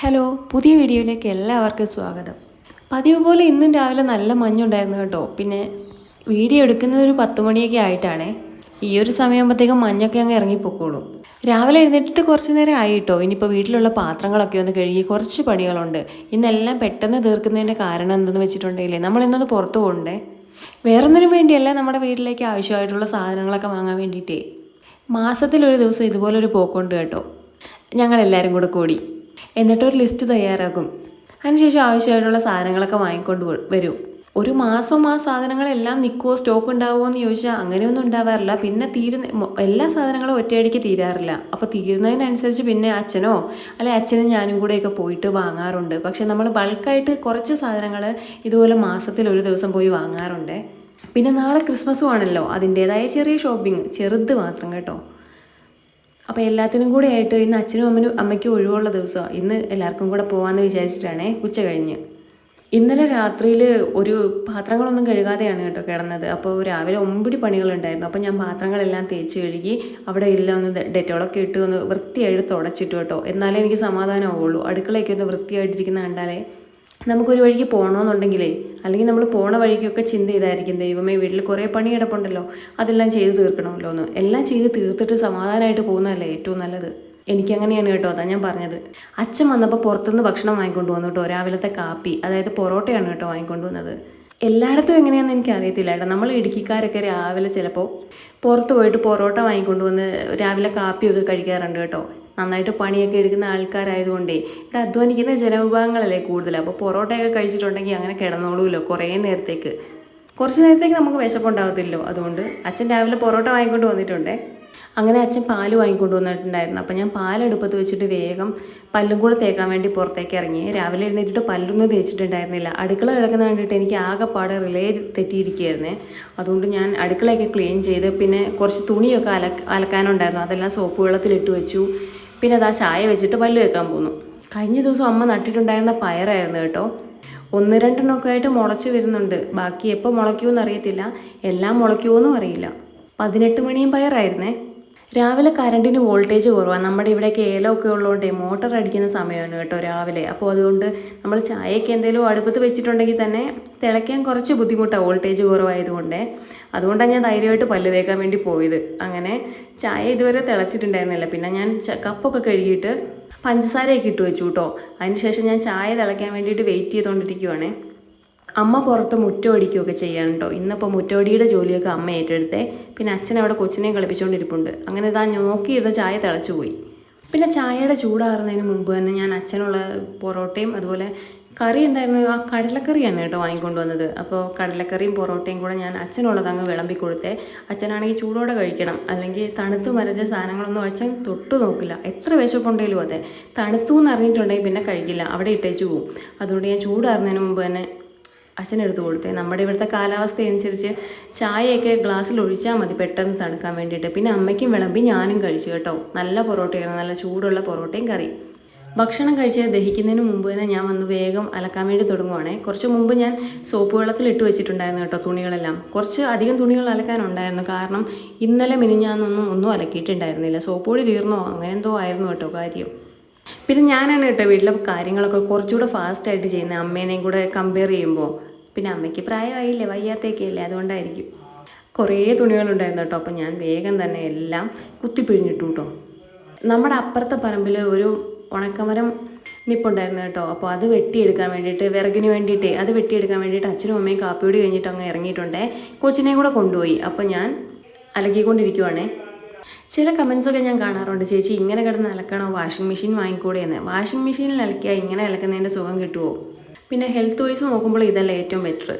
Hello പുതിയ വീഡിയോയിലേക്ക് എല്ലാവർക്കും സ്വാഗതം. പതിവ് പോലെ ഇന്നും രാവിലെ നല്ല മഞ്ഞുണ്ടായിരുന്നു കേട്ടോ. പിന്നെ വീഡിയോ എടുക്കുന്നത് ഒരു പത്ത് മണിയൊക്കെ ആയിട്ടാണേ. ഈ ഒരു സമയമാകുമ്പോഴത്തേക്കും മഞ്ഞൊക്കെ അങ്ങ് ഇറങ്ങിപ്പോക്കോളും. രാവിലെ എഴുന്നേറ്റിട്ട് കുറച്ച് നേരം ആയി കേട്ടോ. ഇനിയിപ്പോൾ വീട്ടിലുള്ള പാത്രങ്ങളൊക്കെ ഒന്ന് കഴുകി കുറച്ച് പണികളുണ്ട്. ഇന്നെല്ലാം പെട്ടെന്ന് തീർക്കുന്നതിന്റെ കാരണം എന്തെന്ന് വെച്ചിട്ടുണ്ടെങ്കിൽ നമ്മൾ ഇന്നൊന്ന് പുറത്ത് പോകണ്ടേ? വേറൊന്നിനും വേണ്ടിയല്ല നമ്മുടെ വീട്ടിലേക്ക് ആവശ്യമായിട്ടുള്ള സാധനങ്ങളൊക്കെ വാങ്ങാൻ വേണ്ടിയിട്ടേ. മാസത്തിലൊരു ദിവസം ഇതുപോലൊരു പോക്കുണ്ട് കേട്ടോ. ഞങ്ങളെല്ലാവരും കൂടെ കൂടി. എന്നിട്ടൊരു ലിസ്റ്റ് തയ്യാറാക്കും. അതിനുശേഷം ആവശ്യമായിട്ടുള്ള സാധനങ്ങളൊക്കെ വാങ്ങിക്കൊണ്ട് വരും. ഒരു മാസം ആ സാധനങ്ങളെല്ലാം നിൽക്കുമോ സ്റ്റോക്ക് ഉണ്ടാവുമോ എന്ന് ചോദിച്ചാൽ അങ്ങനെയൊന്നും ഉണ്ടാവാറില്ല. പിന്നെ തീരുന്ന എല്ലാ സാധനങ്ങളും ഒറ്റയടിക്ക് തീരാറില്ല. അപ്പോൾ തീരുന്നതിനനുസരിച്ച് പിന്നെ അച്ഛനോ അല്ലെ അച്ഛനും ഞാനും കൂടെയൊക്കെ പോയിട്ട് വാങ്ങാറുണ്ട്. പക്ഷെ നമ്മൾ ബൾക്കായിട്ട് കുറച്ച് സാധനങ്ങൾ ഇതുപോലെ മാസത്തിൽ ഒരു ദിവസം പോയി വാങ്ങാറുണ്ട്. പിന്നെ നാളെ ക്രിസ്മസും ആണല്ലോ. അതിന്റേതായ ചെറിയ ഷോപ്പിംഗ് ചെറുത് മാത്രം കേട്ടോ. അപ്പോൾ എല്ലാത്തിനും കൂടെ ആയിട്ട് ഇന്ന് അച്ഛനും അമ്മനും അമ്മയ്ക്കും ഒഴിവുള്ള ദിവസമാണ് ഇന്ന് എല്ലാവർക്കും കൂടെ പോകാമെന്ന് വിചാരിച്ചിട്ടാണേ ഉച്ച കഴിഞ്ഞ്. ഇന്നലെ രാത്രിയിൽ ഒരു പാത്രങ്ങളൊന്നും കഴുകാതെയാണ് കേട്ടോ കിടന്നത്. അപ്പോൾ രാവിലെ ഒമ്പടി പണികളുണ്ടായിരുന്നു. അപ്പോൾ ഞാൻ പാത്രങ്ങളെല്ലാം തേച്ച് കഴുകി അവിടെ എല്ലാം ഒന്ന് ഡെറ്റോളൊക്കെ ഇട്ട് ഒന്ന് വൃത്തിയായിട്ട് തുടച്ചിട്ടു കേട്ടോ. എന്നാലേ എനിക്ക് സമാധാനമാവുള്ളൂ അടുക്കളയൊക്കെ ഒന്ന് വൃത്തിയായിട്ടിരിക്കുന്ന കണ്ടാലേ നമുക്കൊരു വഴിക്ക് പോകണമെന്നുണ്ടെങ്കിലേ അല്ലെങ്കിൽ നമ്മൾ പോണ വഴിക്കൊക്കെ ചിന്ത ചെയ്തായിരിക്കും ദൈവമേ വീട്ടിൽ കുറേ പണി കിടപ്പുണ്ടല്ലോ അതെല്ലാം ചെയ്ത് തീർക്കണമല്ലോ എന്ന് എല്ലാം ചെയ്ത് തീർത്തിട്ട് സമാധാനമായിട്ട് പോകുന്നതല്ലേ ഏറ്റവും നല്ലത്? എനിക്കങ്ങനെയാണ് കേട്ടോ അതാ ഞാൻ പറഞ്ഞത്. അച്ഛൻ വന്നപ്പോൾ പുറത്തുനിന്ന് ഭക്ഷണം വാങ്ങിക്കൊണ്ട് വന്നു കേട്ടോ രാവിലത്തെ കാപ്പി അതായത് പൊറോട്ടയാണ് കേട്ടോ വാങ്ങിക്കൊണ്ട് വന്നത്. എല്ലായിടത്തും എങ്ങനെയാണെന്ന് എനിക്ക് അറിയത്തില്ല കേട്ടോ. നമ്മൾ ഇടുക്കിക്കാരൊക്കെ രാവിലെ ചിലപ്പോൾ പുറത്ത് പോയിട്ട് പൊറോട്ട വാങ്ങിക്കൊണ്ട് വന്ന് രാവിലെ കാപ്പിയൊക്കെ കഴിക്കാറുണ്ട് കേട്ടോ. നന്നായിട്ട് പണിയൊക്കെ എടുക്കുന്ന ആൾക്കാരായതുകൊണ്ടേ. ഇവിടെ അധ്വാനിക്കുന്ന ജനവിഭാഗങ്ങളല്ലേ കൂടുതൽ അപ്പോൾ പൊറോട്ടയൊക്കെ കഴിച്ചിട്ടുണ്ടെങ്കിൽ അങ്ങനെ കിടന്നോളൂല്ലോ കുറേ നേരത്തേക്ക്. കുറച്ച് നേരത്തേക്ക് നമുക്ക് വിശപ്പുണ്ടാകത്തില്ലോ അതുകൊണ്ട് അച്ഛൻ രാവിലെ പൊറോട്ട വാങ്ങിക്കൊണ്ട് വന്നിട്ടുണ്ടേ. അങ്ങനെ അച്ഛൻ പാൽ വാങ്ങിക്കൊണ്ട് വന്നിട്ടുണ്ടായിരുന്നു. അപ്പം ഞാൻ പാലെടുപ്പത്ത് വെച്ചിട്ട് വേഗം പല്ലും കൂടെ തേക്കാൻ വേണ്ടി പുറത്തേക്ക് ഇറങ്ങി. രാവിലെ എഴുന്നേറ്റിട്ട് പല്ലൊന്നും തേച്ചിട്ടുണ്ടായിരുന്നില്ല. അടുക്കള കിടക്കുന്ന കണ്ടിട്ട് എനിക്ക് ആകെപ്പാടെ റിലേ തെറ്റിയിരിക്കുകയായിരുന്നേ. അതുകൊണ്ട് ഞാൻ അടുക്കളയൊക്കെ ക്ലീൻ ചെയ്ത് പിന്നെ കുറച്ച് തുണിയൊക്കെ അല അലക്കാനുണ്ടായിരുന്നു. അതെല്ലാം സോപ്പ് വെള്ളത്തിലിട്ട് വെച്ചു. പിന്നെ അത് ആ ചായ വെച്ചിട്ട് പല്ല് വെക്കാൻ പോന്നു. കഴിഞ്ഞ ദിവസം അമ്മ നട്ടിട്ടുണ്ടായിരുന്ന പയറായിരുന്നു കേട്ടോ. ഒന്ന് രണ്ടെണ്ണമൊക്കെ ആയിട്ട് മുളച്ച് വരുന്നുണ്ട്. ബാക്കി എപ്പോൾ മുളയ്ക്കുമെന്ന് അറിയത്തില്ല. എല്ലാം മുളയ്ക്കുമോയെന്നും അറിയില്ല. പതിനെട്ട് മണിയും പയറായിരുന്നേ. രാവിലെ കറണ്ടിന് വോൾട്ടേജ് കുറവാണ് നമ്മുടെ ഇവിടെയൊക്കെ ഏലമൊക്കെ ഉള്ളതുകൊണ്ട് മോട്ടർ അടിക്കുന്ന സമയമാണ് കേട്ടോ രാവിലെ. അപ്പോൾ അതുകൊണ്ട് നമ്മൾ ചായയൊക്കെ എന്തെങ്കിലും അടുപ്പത്ത് വെച്ചിട്ടുണ്ടെങ്കിൽ തന്നെ തിളയ്ക്കാൻ കുറച്ച് ബുദ്ധിമുട്ടാണ് വോൾട്ടേജ് കുറവായതുകൊണ്ട്. അതുകൊണ്ടാണ് ഞാൻ ധൈര്യമായിട്ട് പല്ല് തേക്കാൻ വേണ്ടി പോയത്. അങ്ങനെ ചായ ഇതുവരെ തിളച്ചിട്ടുണ്ടായിരുന്നില്ല. പിന്നെ ഞാൻ കപ്പൊക്കെ കഴുകിയിട്ട് പഞ്ചസാരയൊക്കെ ഇട്ട് വെച്ചു കേട്ടോ. അതിന് ശേഷം ഞാൻ ചായ തിളയ്ക്കാൻ വേണ്ടിയിട്ട് വെയിറ്റ് ചെയ്തുകൊണ്ടിരിക്കുവാണേ അമ്മ പുറത്ത് മുറ്റമടിക്കുകയൊക്കെ ചെയ്യണം കേട്ടോ ഇന്നിപ്പോൾ മുറ്റമടിയുടെ ജോലിയൊക്കെ അമ്മ ഏറ്റെടുത്തേ. പിന്നെ അച്ഛൻ അവിടെ കൊച്ചിനെയും കളിപ്പിച്ചുകൊണ്ടിരിപ്പുണ്ട് അങ്ങനെ താൻ നോക്കിയിരുന്ന ചായ തിളച്ചു പോയി. പിന്നെ ചായയുടെ ചൂടാറുന്നതിന് മുമ്പ് തന്നെ ഞാൻ അച്ഛനുള്ള പൊറോട്ടയും അതുപോലെ കറി എന്തായിരുന്നു? ആ കടലക്കറിയാണ് കേട്ടോ വാങ്ങിക്കൊണ്ട് വന്നത്. അപ്പോൾ കടലക്കറിയും പൊറോട്ടയും കൂടെ ഞാൻ അച്ഛനുള്ളത് അങ്ങ് വിളമ്പി കൊടുത്തേ. അച്ഛനാണെങ്കിൽ ചൂടോടെ കഴിക്കണം. അല്ലെങ്കിൽ തണുത്ത് മരച്ച സാധനങ്ങളൊന്നും അച്ഛൻ തൊട്ട് നോക്കില്ല. എത്ര വിശപ്പുണ്ടെങ്കിലും അതെ. തണുത്തു എന്ന് അറിഞ്ഞിട്ടുണ്ടെങ്കിൽ പിന്നെ കഴിക്കില്ല. അവിടെ ഇട്ടേച്ചു പോവും. അതുകൊണ്ട് ഞാൻ ചൂടാറുന്നതിന് മുമ്പ് തന്നെ അച്ഛനെടുത്ത് കൊടുത്തേ. നമ്മുടെ ഇവിടുത്തെ കാലാവസ്ഥ അനുസരിച്ച് ചായയൊക്കെ ഗ്ലാസ്സിൽ ഒഴിച്ചാൽ മതി പെട്ടെന്ന് തണുക്കാൻ വേണ്ടിയിട്ട്. പിന്നെ അമ്മയ്ക്കും വിളമ്പി ഞാനും കഴിച്ചു കേട്ടോ. നല്ല പൊറോട്ടയാണ്. നല്ല ചൂടുള്ള പൊറോട്ടയും കറി ഭക്ഷണം കഴിച്ച് ദഹിക്കുന്നതിന് മുമ്പ് തന്നെ ഞാൻ വന്ന് വേഗം അലക്കാൻ വേണ്ടി തുടങ്ങുവാണേ. കുറച്ച് മുമ്പ് ഞാൻ സോപ്പ് വെള്ളത്തിൽ ഇട്ട് വെച്ചിട്ടുണ്ടായിരുന്നു കേട്ടോ തുണികളെല്ലാം. കുറച്ച് അധികം തുണികൾ അലക്കാനുണ്ടായിരുന്നു. കാരണം ഇന്നലെ മിനിഞ്ഞാന്നൊന്നും ഒന്നും അലക്കിയിട്ടുണ്ടായിരുന്നില്ല. സോപ്പ് പൊടി തീർന്നോ? അങ്ങനെ എന്തോ ആയിരുന്നു കേട്ടോ കാര്യം. പിന്നെ ഞാനാണ് കേട്ടോ വീട്ടിലെ കാര്യങ്ങളൊക്കെ കുറച്ചുകൂടെ ഫാസ്റ്റായിട്ട് ചെയ്യുന്നത്. അമ്മേനെയും കൂടെ കമ്പയർ ചെയ്യുമ്പോൾ. പിന്നെ അമ്മയ്ക്ക് പ്രായമായില്ലേ വയ്യാത്തേക്കല്ലേ അതുകൊണ്ടായിരിക്കും. കുറേ തുണികളുണ്ടായിരുന്നു കേട്ടോ അപ്പോൾ ഞാൻ വേഗം തന്നെ എല്ലാം കുത്തിപ്പിഴിഞ്ഞിട്ടു കേട്ടോ നമ്മുടെ അപ്പുറത്തെ പറമ്പിൽ ഒരു ഉണക്കമരം നിപ്പുണ്ടായിരുന്നു കേട്ടോ അപ്പോൾ അത് വെട്ടിയെടുക്കാൻ വേണ്ടിയിട്ട് വിറകിന് വേണ്ടിയിട്ട് അത് വെട്ടിയെടുക്കാൻ വേണ്ടിയിട്ട് അച്ഛനും അമ്മയും കാപ്പിയോട് കഴിഞ്ഞിട്ട് അങ്ങ് ഇറങ്ങിയിട്ടുണ്ട് കൊച്ചിനെയും കൂടെ കൊണ്ടുപോയി. അപ്പോൾ ഞാൻ അലക്കിക്കൊണ്ടിരിക്കുവാണേ ചില കമൻസൊക്കെ ഞാൻ കാണാറുണ്ട് ചേച്ചി ഇങ്ങനെ കിടന്ന് അലക്കണോ? വാഷിംഗ് മെഷീൻ വാങ്ങിക്കൂടെ എന്ന് വാഷിംഗ് മെഷീനിൽ അലക്കിയാൽ ഇങ്ങനെ അലക്കുന്നതിന്റെ സുഖം കിട്ടുമോ പിന്നെ ഹെൽത്ത് വൈസ് നോക്കുമ്പോൾ ഇതല്ല ഏറ്റവും ബെറ്റർ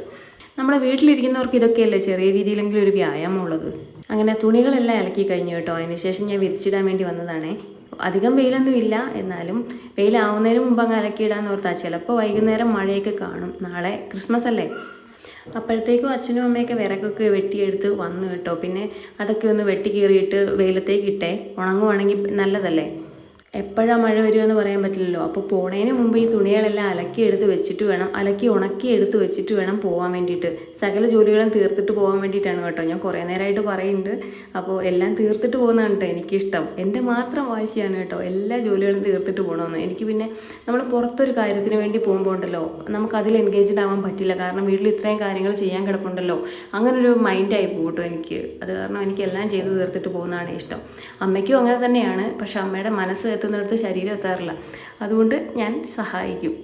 നമ്മുടെ വീട്ടിലിരിക്കുന്നവർക്ക് ഇതൊക്കെയല്ലേ ചെറിയ രീതിയിലെങ്കിലും ഒരു വ്യായാമം ഉള്ളത് അങ്ങനെ തുണികളെല്ലാം ഇളക്കി കഴിഞ്ഞു കേട്ടോ. അതിനുശേഷം ഞാൻ വിരിച്ചിടാൻ വേണ്ടി വന്നതാണേ. അധികം വെയിലൊന്നും ഇല്ല. എന്നാലും വെയിലാവുന്നതിന് മുമ്പ് അങ്ങ് അലക്കിയിടാന്ന് ഓർത്താ. ചിലപ്പോൾ വൈകുന്നേരം മഴയൊക്കെ കാണും. നാളെ ക്രിസ്മസ് അല്ലേ? അപ്പോഴത്തേക്കും അച്ഛനും അമ്മയൊക്കെ വിറകൊക്കെ വെട്ടിയെടുത്ത് വന്നു കേട്ടോ. പിന്നെ അതൊക്കെ ഒന്ന് വെട്ടി കീറിയിട്ട് വെയിലത്തേക്ക് ഇട്ടേ. ഉണങ്ങുവാണെങ്കിൽ നല്ലതല്ലേ? എപ്പോഴാണ് മഴ വരുമെന്ന് പറയാൻ പറ്റില്ലല്ലോ. അപ്പോൾ പോണേന് മുമ്പ് ഈ തുണികളെല്ലാം അലക്കി എടുത്ത് വെച്ചിട്ട് വേണം അലക്കി ഉണക്കി എടുത്ത് വെച്ചിട്ട് വേണം പോകാൻ വേണ്ടിയിട്ട്. സകല ജോലികളും തീർത്തിട്ട് പോകാൻ വേണ്ടിയിട്ടാണ് കേട്ടോ. ഞാൻ കുറേ നേരമായിട്ട് പറയുന്നുണ്ട്. അപ്പോൾ എല്ലാം തീർത്തിട്ട് പോകുന്നതാണ് കേട്ടോ എനിക്കിഷ്ടം. എന്റെ മാത്രം വാശിയാണ് കേട്ടോ എല്ലാ ജോലികളും തീർത്തിട്ട് പോകണമെന്ന് എനിക്ക് പിന്നെ നമ്മൾ പുറത്തൊരു കാര്യത്തിന് വേണ്ടി പോകുമ്പോൾ ഉണ്ടല്ലോ നമുക്ക് അതിൽ എൻഗേജ്ഡ് ആവാൻ പറ്റില്ല. കാരണം വീട്ടിൽ ഇത്രയും കാര്യങ്ങൾ ചെയ്യാൻ കിടപ്പുണ്ടല്ലോ. അങ്ങനൊരു മൈൻഡായി പോകും കേട്ടോ എനിക്ക്. അത് കാരണം എനിക്ക് എല്ലാം ചെയ്ത് തീർത്തിട്ട് പോകുന്നതാണ് ഇഷ്ടം. അമ്മയ്ക്കും അങ്ങനെ തന്നെയാണ്. പക്ഷേ അമ്മയുടെ മനസ്സ് എത്തുന്നിടത്ത് ശരീരം എത്താറില്ല. അതുകൊണ്ട് ഞാൻ സഹായിക്കും.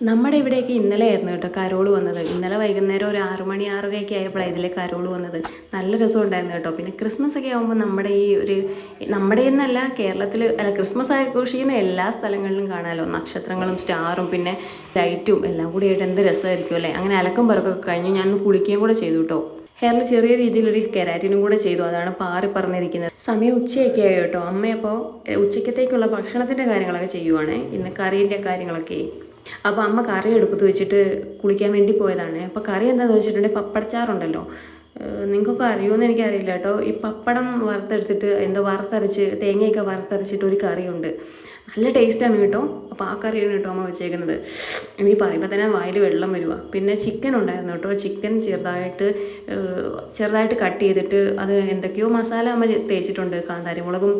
നമ്മുടെ ഇവിടെയൊക്കെ ഇന്നലെ ആയിരുന്നു കേട്ടോ കരോൾ വന്നത്. ഇന്നലെ വൈകുന്നേരം ഒരു ആറ് മണി ആറരയൊക്കെ ആയപ്പോഴാണ് ഇതിലെ കരോൾ വന്നത്. നല്ല രസമുണ്ടായിരുന്നു കേട്ടോ. പിന്നെ ക്രിസ്മസ് ഒക്കെ ആകുമ്പോൾ നമ്മുടെ ഈ ഒരു നമ്മുടെ എന്നല്ല കേരളത്തിൽ അല്ല ക്രിസ്മസ് ആഘോഷിക്കുന്ന എല്ലാ സ്ഥലങ്ങളിലും കാണാമല്ലോ നക്ഷത്രങ്ങളും സ്റ്റാറും പിന്നെ ലൈറ്റും എല്ലാം കൂടി ആയിട്ട് എന്ത് രസമായിരിക്കും അല്ലേ? അങ്ങനെ അലക്കും പറക്കൊക്കെ കഴിഞ്ഞു ഞാൻ കുളിക്കുകയും കൂടെ ചെയ്തു കേട്ടോ. ഹെയറിൽ ചെറിയ രീതിയിലൊരു കെരാറ്റിനും കൂടെ ചെയ്തു. അതാണ് പാറി പറഞ്ഞിരിക്കുന്നത്. സമയം ഉച്ചയൊക്കെ ആയി കേട്ടോ. അമ്മയപ്പോൾ ഉച്ചക്കത്തേക്കുള്ള ഭക്ഷണത്തിന്റെ കാര്യങ്ങളൊക്കെ ചെയ്യുവാണേ. ഇന്ന് കറീന്റെ കാര്യങ്ങളൊക്കെ. അപ്പോൾ അമ്മ കറി എടുപ്പത്ത് വെച്ചിട്ട് കുളിക്കാൻ വേണ്ടി പോയതാണ്. അപ്പോൾ കറി എന്താണെന്ന് വെച്ചിട്ടുണ്ടെങ്കിൽ പപ്പടച്ചാറുണ്ടല്ലോ. നിങ്ങൾക്കൊക്കെ അറിയുമെന്ന് എനിക്കറിയില്ല കേട്ടോ. ഈ പപ്പടം വറുത്തെടുത്തിട്ട് എന്തോ വറുത്തരച്ച് തേങ്ങയൊക്കെ വറുത്തരച്ചിട്ട് ഒരു കറിയുണ്ട്. നല്ല ടേസ്റ്റാണ് കേട്ടോ. അപ്പോൾ ആ കറിയാണ് കേട്ടോ അമ്മ വെച്ചേക്കുന്നത്. ഇനി പറയുമ്പോൾ തന്നെ വായിൽ വെള്ളം വരുക. പിന്നെ ചിക്കൻ ഉണ്ടായിരുന്നു കേട്ടോ. ചിക്കൻ ചെറുതായിട്ട് ചെറുതായിട്ട് കട്ട് ചെയ്തിട്ട് അത് എന്തൊക്കെയോ മസാല അമ്മ തേച്ചിട്ടുണ്ട്. കാന്താരിമുളകും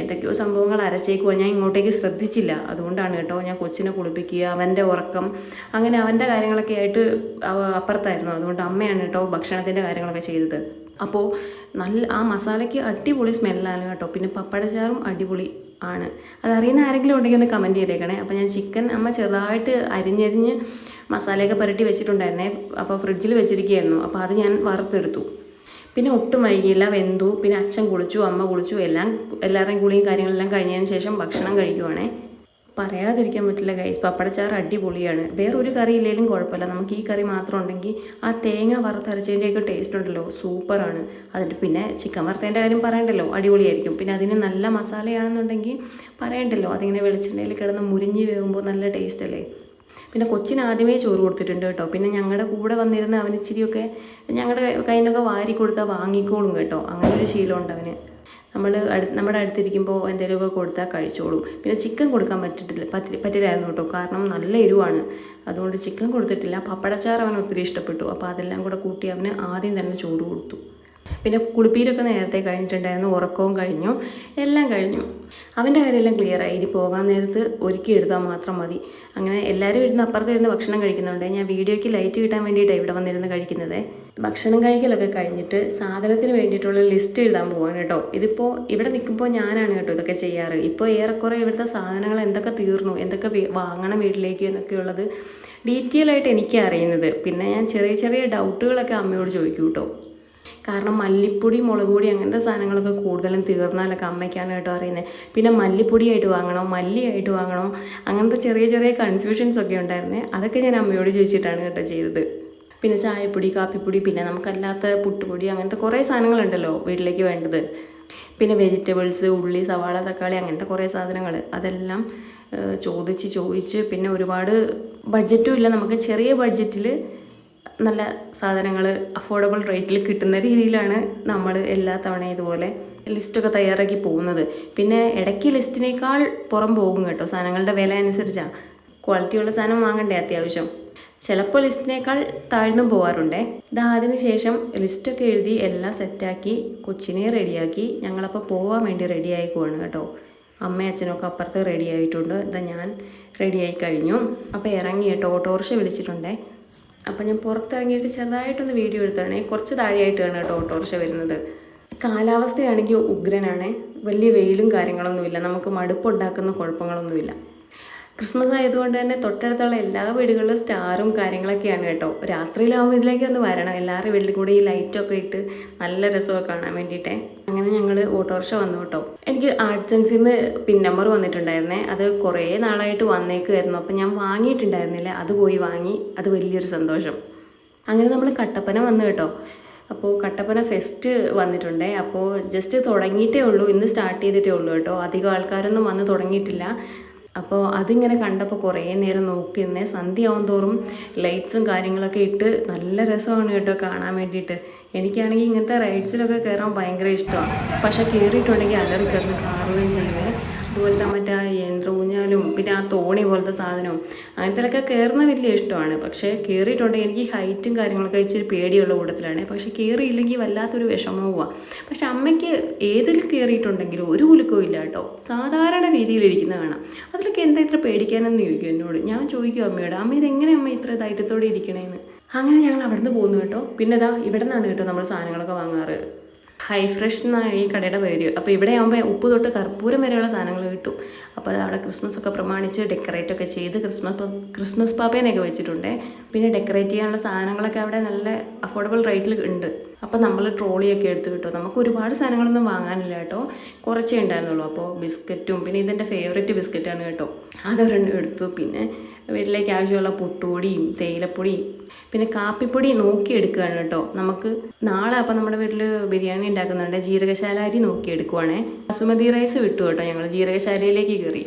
എന്തൊക്കെയോ സംഭവങ്ങൾ അരച്ചേക്കുക ഞാൻ ഇങ്ങോട്ടേക്ക് ശ്രദ്ധിച്ചില്ല. അതുകൊണ്ടാണ് കേട്ടോ ഞാൻ കൊച്ചിനെ കുളിപ്പിക്കുക അവന്റെ ഉറക്കം അങ്ങനെ അവന്റെ കാര്യങ്ങളൊക്കെ ആയിട്ട് അപ്പുറത്തായിരുന്നു. അതുകൊണ്ട് അമ്മയാണ് കേട്ടോ ഭക്ഷണത്തിന്റെ കാര്യങ്ങളൊക്കെ ചെയ്തത്. അപ്പോൾ നല്ല ആ മസാലയ്ക്ക് അടിപൊളി സ്മെല്ലാണ് കേട്ടോ. പിന്നെ പപ്പടച്ചാറും അടിപൊളി ആണ്. അതറിയുന്ന ആരെങ്കിലും ഉണ്ടെങ്കിൽ ഒന്ന് കമന്റ് ചെയ്തേക്കണേ. അപ്പോൾ ഞാൻ ചിക്കൻ അമ്മ ചെറുതായിട്ട് അരിഞ്ഞരിഞ്ഞ് മസാലയൊക്കെ പുരട്ടി വെച്ചിട്ടുണ്ടായിരുന്നേ. അപ്പോൾ ഫ്രിഡ്ജിൽ വെച്ചിരിക്കുകയായിരുന്നു. അപ്പോൾ അത് ഞാൻ വറുത്തെടുത്തു. പിന്നെ ഒട്ടും വൈകിയില്ല. വെന്തു. പിന്നെ അച്ഛൻ കുളിച്ചു അമ്മ കുളിച്ചു. എല്ലാം എല്ലാവരുടെയും കുളിയും കാര്യങ്ങളെല്ലാം കഴിഞ്ഞതിന് ശേഷം ഭക്ഷണം കഴിക്കുവാണേ. പറയാതിരിക്കാൻ പറ്റില്ല ഗൈസ് പപ്പടച്ചാറ് അടിപൊളിയാണ്. വേറൊരു കറി ഇല്ലെങ്കിലും കുഴപ്പമില്ല. നമുക്ക് ഈ കറി മാത്രം ഉണ്ടെങ്കിൽ ആ തേങ്ങ വറുത്തരച്ചതിന്റെയൊക്കെ ടേസ്റ്റ് ഉണ്ടല്ലോ. സൂപ്പറാണ് അതിന്റെ പിന്നെ ചിക്കൻ വറുത്തതിന്റെ കാര്യം പറയണ്ടല്ലോ. അടിപൊളിയായിരിക്കും. പിന്നെ അതിന് നല്ല മസാലയാണെന്നുണ്ടെങ്കിൽ പറയണ്ടല്ലോ. അതിങ്ങനെ വെളിച്ചെണ്ണയിൽ കിടന്ന് മുരിഞ്ഞ് വേകുമ്പോൾ നല്ല ടേസ്റ്റ് അല്ലേ? പിന്നെ കൊച്ചിന് ആദ്യമേ ചോറ് കൊടുത്തിട്ടുണ്ട് കേട്ടോ. പിന്നെ ഞങ്ങളുടെ കൂടെ വന്നിരുന്ന അവനിച്ചിരിയൊക്കെ ഞങ്ങളുടെ കയ്യിൽ നിന്നൊക്കെ വാരി കൊടുത്താൽ വാങ്ങിക്കോളും കേട്ടോ. അങ്ങനെ ഒരു ശീലമുണ്ട് അവന്. നമ്മൾ അടു നമ്മുടെ അടുത്തിരിക്കുമ്പോൾ എന്തെങ്കിലുമൊക്കെ കൊടുത്താൽ കഴിച്ചോളൂ. പിന്നെ ചിക്കൻ കൊടുക്കാൻ പറ്റിട്ടില്ല പറ്റി പറ്റില്ലായിരുന്നു കേട്ടോ. കാരണം നല്ല എരിവാണ്. അതുകൊണ്ട് ചിക്കൻ കൊടുത്തിട്ടില്ല. പപ്പടച്ചാർ അവന് ഒത്തിരി ഇഷ്ടപ്പെട്ടു. അപ്പോൾ അതെല്ലാം കൂടെ കൂട്ടി അവന് ആദ്യം തന്നെ ചോറ് കൊടുത്തു. പിന്നെ കുളിപ്പീരൊക്കെ നേരത്തെ കഴിഞ്ഞിട്ടുണ്ടായിരുന്നു ഉറക്കവും കഴിഞ്ഞു എല്ലാം കഴിഞ്ഞു. അവന്റെ കാര്യമെല്ലാം ക്ലിയറായി ഇനി പോകാൻ നേരത്ത് ഒരുക്കി എടുത്താൽ മാത്രം മതി. അങ്ങനെ എല്ലാവരും ഇരുന്ന് അപ്പുറത്ത് ഇരുന്ന് ഭക്ഷണം കഴിക്കുന്നുണ്ട്. ഞാൻ വീഡിയോയ്ക്ക് ലൈറ്റ് കിട്ടാൻ വേണ്ടിയിട്ടാണ് ഇവിടെ വന്നിരുന്ന് കഴിക്കുന്നത്. ഭക്ഷണം കഴിക്കലൊക്കെ കഴിഞ്ഞിട്ട് സാധനത്തിന് വേണ്ടിയിട്ടുള്ള ലിസ്റ്റ് എഴുതാൻ പോകാൻ കേട്ടോ. ഇതിപ്പോൾ ഇവിടെ നിൽക്കുമ്പോൾ ഞാനാണ് കേട്ടോ ഇതൊക്കെ ചെയ്യാറ്. ഇപ്പോൾ ഏറെക്കുറെ ഇവിടുത്തെ സാധനങ്ങൾ എന്തൊക്കെ തീർന്നു എന്തൊക്കെ വാങ്ങണം വീട്ടിലേക്ക് എന്നൊക്കെയുള്ളത് ഡീറ്റെയിൽ ആയിട്ട് എനിക്ക് അറിയുന്നത് പിന്നെ ഞാൻ ചെറിയ ചെറിയ ഡൗട്ടുകളൊക്കെ അമ്മയോട് ചോദിക്കും കേട്ടോ. കാരണം മല്ലിപ്പൊടി മുളക് പൊടി അങ്ങനത്തെ സാധനങ്ങളൊക്കെ കൂടുതലും തീർന്നാലൊക്കെ അമ്മയ്ക്കാണ് കേട്ടോ അറിയുന്നത് പിന്നെ മല്ലിപ്പൊടിയായിട്ട് വാങ്ങണോ? മല്ലിയായിട്ട് വാങ്ങണോ? അങ്ങനത്തെ ചെറിയ ചെറിയ കൺഫ്യൂഷൻസ് ഒക്കെ ഉണ്ടായിരുന്നേ. അതൊക്കെ ഞാൻ അമ്മയോട് ചോദിച്ചിട്ടാണ് കേട്ടോ ചെയ്തത്. പിന്നെ ചായപ്പൊടി കാപ്പിപ്പൊടി പിന്നെ നമുക്കല്ലാത്ത പുട്ടുപൊടി അങ്ങനത്തെ കുറേ സാധനങ്ങളുണ്ടല്ലോ വീട്ടിലേക്ക് വേണ്ടത്. പിന്നെ വെജിറ്റബിൾസ് ഉള്ളി സവാള തക്കാളി അങ്ങനത്തെ കുറേ സാധനങ്ങൾ അതെല്ലാം ചോദിച്ച് ചോദിച്ച് പിന്നെ ഒരുപാട് ബഡ്ജറ്റും ഇല്ല. നമുക്ക് ചെറിയ ബഡ്ജറ്റിൽ നല്ല സാധനങ്ങൾ അഫോർഡബിൾ റേറ്റിൽ കിട്ടുന്ന രീതിയിലാണ് നമ്മൾ എല്ലാ തവണ ഇതുപോലെ ലിസ്റ്റൊക്കെ തയ്യാറാക്കി പോകുന്നത്. പിന്നെ ഇടയ്ക്ക് ലിസ്റ്റിനേക്കാൾ പുറം പോകും കേട്ടോ. സാധനങ്ങളുടെ വില അനുസരിച്ചാണ് ക്വാളിറ്റിയുള്ള സാധനം വാങ്ങണ്ടേ അത്യാവശ്യം. ചിലപ്പോൾ ലിസ്റ്റിനേക്കാൾ താഴ്ന്നും പോവാറുണ്ടേ. ഇതാ അതിന് ശേഷം ലിസ്റ്റൊക്കെ എഴുതി എല്ലാം സെറ്റാക്കി കൊച്ചിനെ റെഡിയാക്കി ഞങ്ങളപ്പോൾ പോവാൻ വേണ്ടി റെഡി ആയിക്കുവാണ് കേട്ടോ. അമ്മയും അച്ഛനൊക്കെ അപ്പുറത്ത് റെഡി ആയിട്ടുണ്ട് ഇതാ ഞാൻ റെഡി ആയി കഴിഞ്ഞു. അപ്പോൾ ഇറങ്ങി കേട്ടോ. ഓട്ടോറിക്ഷ വിളിച്ചിട്ടുണ്ടേ. അപ്പം ഞാൻ പുറത്തിറങ്ങിയിട്ട് ചെറുതായിട്ടൊന്ന് വീഡിയോ എടുത്തതാണേ. കുറച്ച് താഴെയായിട്ടാണ് കേട്ടോ ഓട്ടോറിക്ഷ വരുന്നത്. കാലാവസ്ഥയാണെങ്കിൽ ഉഗ്രനാണേ. വലിയ വെയിലും കാര്യങ്ങളൊന്നുമില്ല. നമുക്ക് മടുപ്പുണ്ടാക്കുന്ന കുഴപ്പങ്ങളൊന്നുമില്ല. ക്രിസ്മസ് ആയതുകൊണ്ട് തന്നെ തൊട്ടടുത്തുള്ള എല്ലാ വീടുകളിലും സ്റ്റാറും കാര്യങ്ങളൊക്കെയാണ് കേട്ടോ. രാത്രിയിലാവുമ്പോൾ ഇതിലേക്ക് ഒന്ന് വരണം. എല്ലാവരുടെ വീട്ടിൽ കൂടെ ഈ ലൈറ്റൊക്കെ ഇട്ട് നല്ല രസമൊക്കെ കാണാൻ വേണ്ടിയിട്ടേ. അങ്ങനെ ഞങ്ങൾ ഓട്ടോറിക്ഷ വന്നു കേട്ടോ. എനിക്ക് ആർട്സൻസിൽ നിന്ന് പിൻ നമ്പർ വന്നിട്ടുണ്ടായിരുന്നേ. അത് കുറേ നാളായിട്ട് വന്നേക്കുമായിരുന്നു അപ്പം ഞാൻ വാങ്ങിയിട്ടുണ്ടായിരുന്നില്ല. അത് പോയി വാങ്ങി. അത് വലിയൊരു സന്തോഷം. അങ്ങനെ നമ്മൾ കട്ടപ്പന വന്നു കേട്ടോ. അപ്പോൾ കട്ടപ്പന ഫെസ്റ്റ് വന്നിട്ടുണ്ടേ. അപ്പോൾ ജസ്റ്റ് തുടങ്ങിയിട്ടേ ഉള്ളൂ. ഇന്ന് സ്റ്റാർട്ട് ചെയ്തിട്ടേ ഉള്ളൂ കേട്ടോ. അധികം ആൾക്കാരൊന്നും വന്ന് തുടങ്ങിയിട്ടില്ല. അപ്പോൾ അതിങ്ങനെ കണ്ടപ്പോൾ കുറേ നേരം നോക്കി നിന്നേ. സന്ധ്യയാവും തോറും ലൈറ്റ്സും കാര്യങ്ങളൊക്കെ ഇട്ട് നല്ല രസമാണ് കേട്ടോ കാണാൻ വേണ്ടിയിട്ട്. എനിക്കാണെങ്കിൽ ഇങ്ങനത്തെ റൈഡ്സിലൊക്കെ കയറാൻ ഭയങ്കര ഇഷ്ടമാണ്. പക്ഷേ കയറിയിട്ടുണ്ടെങ്കിൽ അലറി കിടന്ന് കാറുകയും ചെയ്യുമേ ഇതുപോലത്തെ മറ്റേ യന്ത്ര ഊഞ്ഞാലും പിന്നെ ആ തോണി പോലത്തെ സാധനവും അങ്ങനത്തെയൊക്കെ കയറുന്ന വലിയ ഇഷ്ടമാണ്. പക്ഷേ കയറിയിട്ടുണ്ടെങ്കിൽ എനിക്ക് ഹൈറ്റും കാര്യങ്ങളൊക്കെ ഇച്ചിരി പേടിയുള്ള കൂട്ടത്തിലാണ്. പക്ഷേ കയറിയില്ലെങ്കിൽ വല്ലാത്തൊരു വിഷമവുമാണ് പക്ഷെ അമ്മയ്ക്ക് ഏതിൽ കയറിയിട്ടുണ്ടെങ്കിലും ഒരു കുലുക്കവും ഇല്ല കേട്ടോ. സാധാരണ രീതിയിലിരിക്കുന്ന കാണാം. അതിലൊക്കെ എന്താ ഇത്ര പേടിക്കാനെന്ന് ചോദിക്കും എന്നോട്. ഞാൻ ചോദിക്കും അമ്മയോട് അമ്മ ഇതെങ്ങനെ അമ്മ ഇത്ര ധൈര്യത്തോടെ ഇരിക്കണേന്ന്? അങ്ങനെ ഞങ്ങൾ അവിടുന്ന് പോകുന്നു കേട്ടോ. പിന്നെ ഇതാ ഇവിടെ നിന്നാണ് കേട്ടോ നമ്മൾ സാധനങ്ങളൊക്കെ വാങ്ങാറ്. ഹൈ ഫ്രഷ് എന്നാണ് ഈ കടയുടെ പേര്. അപ്പോൾ ഇവിടെ ആകുമ്പോൾ ഉപ്പ് തൊട്ട് കർപ്പൂരം വരെയുള്ള സാധനങ്ങൾ കിട്ടും. അപ്പോൾ അത് അവിടെ ക്രിസ്മസ് ഒക്കെ പ്രമാണിച്ച് ഡെക്കറേറ്റ് ഒക്കെ ചെയ്ത് ക്രിസ്മസ് ക്രിസ്മസ് പാപ്പേനെയൊക്കെ വെച്ചിട്ടുണ്ട്. പിന്നെ ഡെക്കറേറ്റ് ചെയ്യാനുള്ള സാധനങ്ങളൊക്കെ അവിടെ നല്ല അഫോർഡബിൾ റേറ്റിൽ ഉണ്ട് അപ്പോൾ നമ്മൾ ട്രോളിയൊക്കെ എടുത്ത് കിട്ടും നമുക്ക് ഒരുപാട് സാധനങ്ങളൊന്നും വാങ്ങാനില്ല കേട്ടോ. കുറച്ചേ ഉണ്ടായിരുന്നുള്ളൂ. അപ്പോൾ ബിസ്ക്കറ്റും പിന്നെ ഇതെന്റെ ഫേവറേറ്റ് ബിസ്ക്കറ്റാണ് കേട്ടോ. അതൊരെണ്ണം എടുത്തു. പിന്നെ വീട്ടിലേക്ക് ആവശ്യമുള്ള പുട്ടുപൊടിയും തേയിലപ്പൊടിയും പിന്നെ കാപ്പിപ്പൊടി നോക്കി എടുക്കുകയാണ് കേട്ടോ. നമുക്ക് നാളെ അപ്പം നമ്മുടെ വീട്ടിൽ ബിരിയാണി ഉണ്ടാക്കുന്നുണ്ട്. ജീരകശാല അരി നോക്കി എടുക്കുവാണേ. ബസുമതി റൈസ് വിട്ടു കേട്ടോ ഞങ്ങൾ ജീരകശാലയിലേക്ക് കയറി.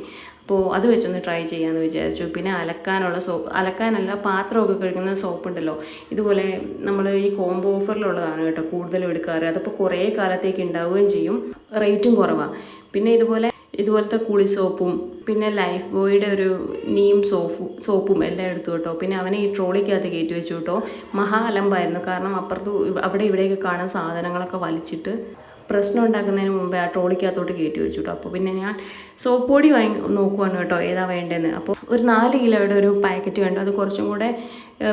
അപ്പോൾ അത് വെച്ചൊന്ന് ട്രൈ ചെയ്യാമെന്ന് വിചാരിച്ചു. പിന്നെ അലക്കാനുള്ള സോപ്പ് അലക്കാനല്ല പാത്രമൊക്കെ കഴുകുന്ന സോപ്പ് ഉണ്ടല്ലോ. ഇതുപോലെ നമ്മൾ ഈ കോംബോ ഓഫറിലുള്ളതാണ് കേട്ടോ കൂടുതലും എടുക്കാറ്. അതപ്പോൾ കുറേ കാലത്തേക്ക് ഉണ്ടാവുകയും ചെയ്യും. റേറ്റും കുറവാണ് പിന്നെ ഇതുപോലെ ഇതുപോലത്തെ കുളി സോപ്പും പിന്നെ ലൈഫ് ബോയുടെ ഒരു നീം സോപ്പ് സോപ്പും എല്ലാം എടുത്തു കേട്ടോ. പിന്നെ അവനെ ഈ ട്രോളിക്കകത്ത് കയറ്റി വെച്ചു കേട്ടോ. മഹാ അലമ്പായിരുന്നു. കാരണം അപ്പുറത്ത് അവിടെ ഇവിടെയൊക്കെ കാണാൻ സാധനങ്ങളൊക്കെ വലിച്ചിട്ട് പ്രശ്നം ഉണ്ടാക്കുന്നതിന് മുമ്പേ ആ ട്രോളിക്കകത്തോട്ട് കയറ്റി വെച്ചു കേട്ടോ അപ്പോൾ പിന്നെ ഞാൻ സോപ്പ് പൊടി വാങ്ങി നോക്കുവാണ് കേട്ടോ ഏതാ വേണ്ടതെന്ന് അപ്പോൾ ഒരു നാല് കിലോയുടെ ഒരു പാക്കറ്റ് കണ്ടു. അത് കുറച്ചും കൂടെ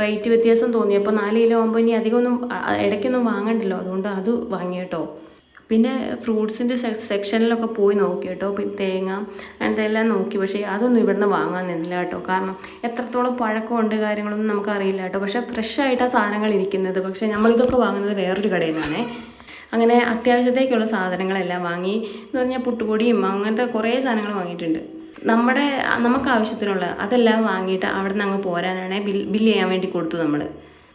റേറ്റ് വ്യത്യാസം തോന്നി. അപ്പോൾ നാല് കിലോ ആകുമ്പോൾ ഇനി അധികമൊന്നും ഇടയ്ക്കൊന്നും വാങ്ങണ്ടല്ലോ. അതുകൊണ്ട് അത് വാങ്ങി കേട്ടോ. പിന്നെ ഫ്രൂട്ട്സിന്റെ സെക്ഷനിലൊക്കെ പോയി നോക്കി കേട്ടോ. പിന്നെ തേങ്ങ എന്തെല്ലാം നോക്കി. പക്ഷേ അതൊന്നും ഇവിടുന്ന് വാങ്ങാൻ നിന്നില്ല കേട്ടോ. കാരണം എത്രത്തോളം പഴക്കമുണ്ട് കാര്യങ്ങളൊന്നും നമുക്കറിയില്ല കേട്ടോ. പക്ഷേ ഫ്രഷ് ആയിട്ടാണ് സാധനങ്ങൾ ഇരിക്കുന്നത്. പക്ഷേ നമ്മളിതൊക്കെ വാങ്ങുന്നത് വേറൊരു കടയിൽ നിന്നാണേ അങ്ങനെ അത്യാവശ്യത്തേക്കുള്ള സാധനങ്ങളെല്ലാം വാങ്ങി എന്ന് പറഞ്ഞാൽ പുട്ടുപൊടിയും അങ്ങനത്തെ കുറേ സാധനങ്ങൾ വാങ്ങിയിട്ടുണ്ട്. നമ്മുടെ നമുക്ക് ആവശ്യത്തിനുള്ള അതെല്ലാം വാങ്ങിയിട്ട് അവിടെ നിന്ന് അങ്ങ് പോരാനാണ് ബിൽ ബില്ല് ചെയ്യാൻ വേണ്ടി കൊടുത്തു നമ്മൾ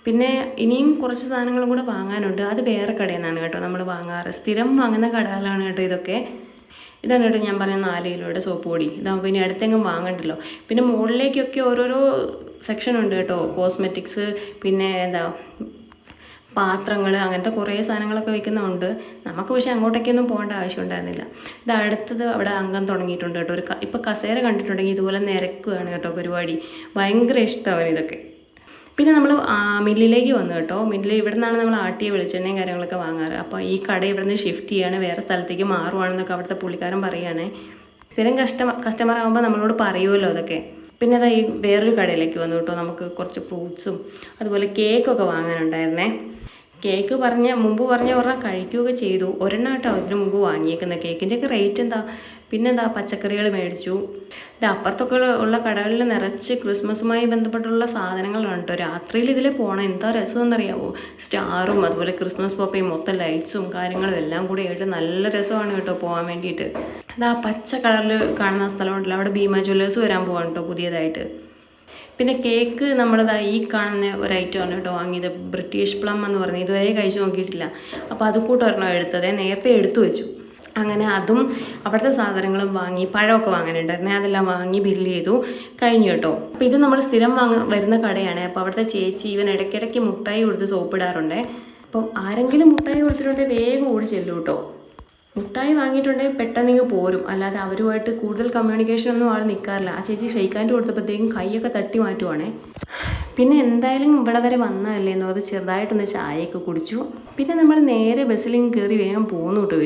പിന്നെ ഇനിയും കുറച്ച് സാധനങ്ങളും കൂടെ വാങ്ങാനുണ്ട്. അത് വേറെ കടയിൽ നിന്നാണ് കേട്ടോ നമ്മൾ വാങ്ങാറ്. സ്ഥിരം വാങ്ങുന്ന കടകളാണ് കേട്ടോ ഇതൊക്കെ. ഇതാണ് കേട്ടോ ഞാൻ പറഞ്ഞ നാല് കിലോയുടെ സോപ്പ് പൊടി. ഇതാകുമ്പോൾ ഇനി അടുത്തെങ്കിലും വാങ്ങണ്ടല്ലോ. പിന്നെ മുകളിലേക്കൊക്കെ ഓരോരോ സെക്ഷൻ ഉണ്ട് കേട്ടോ. കോസ്മെറ്റിക്സ് പിന്നെ എന്താ പാത്രങ്ങൾ അങ്ങനത്തെ കുറേ സാധനങ്ങളൊക്കെ വെക്കുന്നുണ്ട് നമുക്ക് പക്ഷേ അങ്ങോട്ടേക്കൊന്നും പോകേണ്ട ആവശ്യമുണ്ടായിരുന്നില്ല. ഇത് അടുത്തത് അവിടെ അംഗം തുടങ്ങിയിട്ടുണ്ട് കേട്ടോ. ഒരു ഇപ്പോൾ കസേര കണ്ടിട്ടുണ്ടെങ്കിൽ ഇതുപോലെ നിരക്കുകയാണ് കേട്ടോ പരിപാടി. ഭയങ്കര ഇഷ്ടമാണ് ഇതൊക്കെ. പിന്നെ നമ്മൾ മില്ലിലേക്ക് വന്നു കേട്ടോ. മില്ലിൽ ഇവിടെ നിന്നാണ് നമ്മൾ ആട്ടിയെ വെളിച്ചെണ്ണയും കാര്യങ്ങളൊക്കെ വാങ്ങാറ്. അപ്പോൾ ഈ കട ഇവിടെ നിന്ന് ഷിഫ്റ്റ് ചെയ്യാണ്. വേറെ സ്ഥലത്തേക്ക് മാറുവാണെന്നൊക്കെ അവിടുത്തെ പുള്ളിക്കാരൻ പറയുകയാണേ സ്ഥിരം കസ്റ്റമർ കസ്റ്റമർ ആകുമ്പോൾ നമ്മളോട് പറയുമല്ലോ അതൊക്കെ. പിന്നെ അതാ ഈ വേറൊരു കടയിലേക്ക് വന്നു കേട്ടോ. നമുക്ക് കുറച്ച് ഫ്രൂട്ട്സും അതുപോലെ കേക്കൊക്കെ വാങ്ങാനുണ്ടായിരുന്നേ. കേക്ക് പറഞ്ഞ മുമ്പ് പറഞ്ഞ ഒരെണ്ണം കഴിക്കുകയൊക്കെ ചെയ്തു. ഒരെണ്ണം ഇതിന് മുമ്പ് വാങ്ങിയേക്കുന്നത് കേക്കിന്റെയൊക്കെ റേറ്റ് എന്താ? പിന്നെന്താ പച്ചക്കറികൾ മേടിച്ചു. ഇത് അപ്പുറത്തൊക്കെ ഉള്ള കടകളിൽ നിറച്ച് ക്രിസ്മസുമായി ബന്ധപ്പെട്ടുള്ള സാധനങ്ങളാണ് കേട്ടോ. രാത്രിയിൽ ഇതിൽ പോകണം എന്താ രസമെന്നറിയാവോ? സ്റ്റാറും അതുപോലെ ക്രിസ്മസ് പപ്പയും മൊത്തം ലൈറ്റ്സും കാര്യങ്ങളും എല്ലാം കൂടി ആയിട്ട് നല്ല രസമാണ് കേട്ടോ പോകാൻ വേണ്ടിയിട്ട്. അതാ പച്ച കളറിൽ കാണുന്ന സ്ഥലമുണ്ടല്ലോ. അവിടെ ഭീമ ജ്വല്ലേഴ്സ് വരാൻ പോകാൻ കേട്ടോ പുതിയതായിട്ട്. പിന്നെ കേക്ക് നമ്മളിതാ ഈ കാണുന്ന ഒരു ഐറ്റം ആണ് കേട്ടോ വാങ്ങിയത്. ബ്രിട്ടീഷ് പ്ലം എന്ന് പറഞ്ഞ്. ഇതുവരെ കഴിച്ചു നോക്കിയിട്ടില്ല. അപ്പോൾ അത് കൂട്ടൊരെണ്ണം എടുത്തത് നേരത്തെ എടുത്തു വെച്ചു. അങ്ങനെ അതും അവിടുത്തെ സാധനങ്ങളും വാങ്ങി പഴമൊക്കെ വാങ്ങാനുണ്ടായിരുന്നേ. അതെല്ലാം വാങ്ങി ബില്ല് ചെയ്തു. കഴിഞ്ഞു കേട്ടോ. അപ്പോൾ ഇത് നമ്മൾ സ്ഥിരം വാങ്ങ വരുന്ന കടയാണ്. അപ്പോൾ അവിടുത്തെ ചേച്ചി ഇവൻ ഇടയ്ക്കിടയ്ക്ക് മുട്ടായി കൊടുത്ത് സോപ്പിടാറുണ്ടേ. അപ്പം ആരെങ്കിലും മുട്ടായി കൊടുത്തിട്ടുണ്ടെങ്കിൽ വേഗം ഓടി ചെല്ലൂ കേട്ടോ. മുട്ടായി വാങ്ങിയിട്ടുണ്ടെങ്കിൽ പെട്ടെന്ന് ഇങ്ങ് പോരും. അല്ലാതെ അവരുമായിട്ട് കൂടുതൽ കമ്മ്യൂണിക്കേഷൻ ഒന്നും ആൾ നിൽക്കാറില്ല ആ ചേച്ചി ഷെയ്ക്കാന്റെ കൊടുത്തപ്പോഴത്തേക്കും കൈയൊക്കെ തട്ടി മാറ്റുവാണേ. പിന്നെ എന്തായാലും ഇവിടെ വരെ വന്നതല്ലേ എന്ന് പറഞ്ഞാൽ ചെറുതായിട്ടൊന്ന് ചായയൊക്കെ കുടിച്ചു. പിന്നെ നമ്മൾ നേരെ ബസ്സിലിങ് കയറി വേഗം പോന്നു കേട്ടോ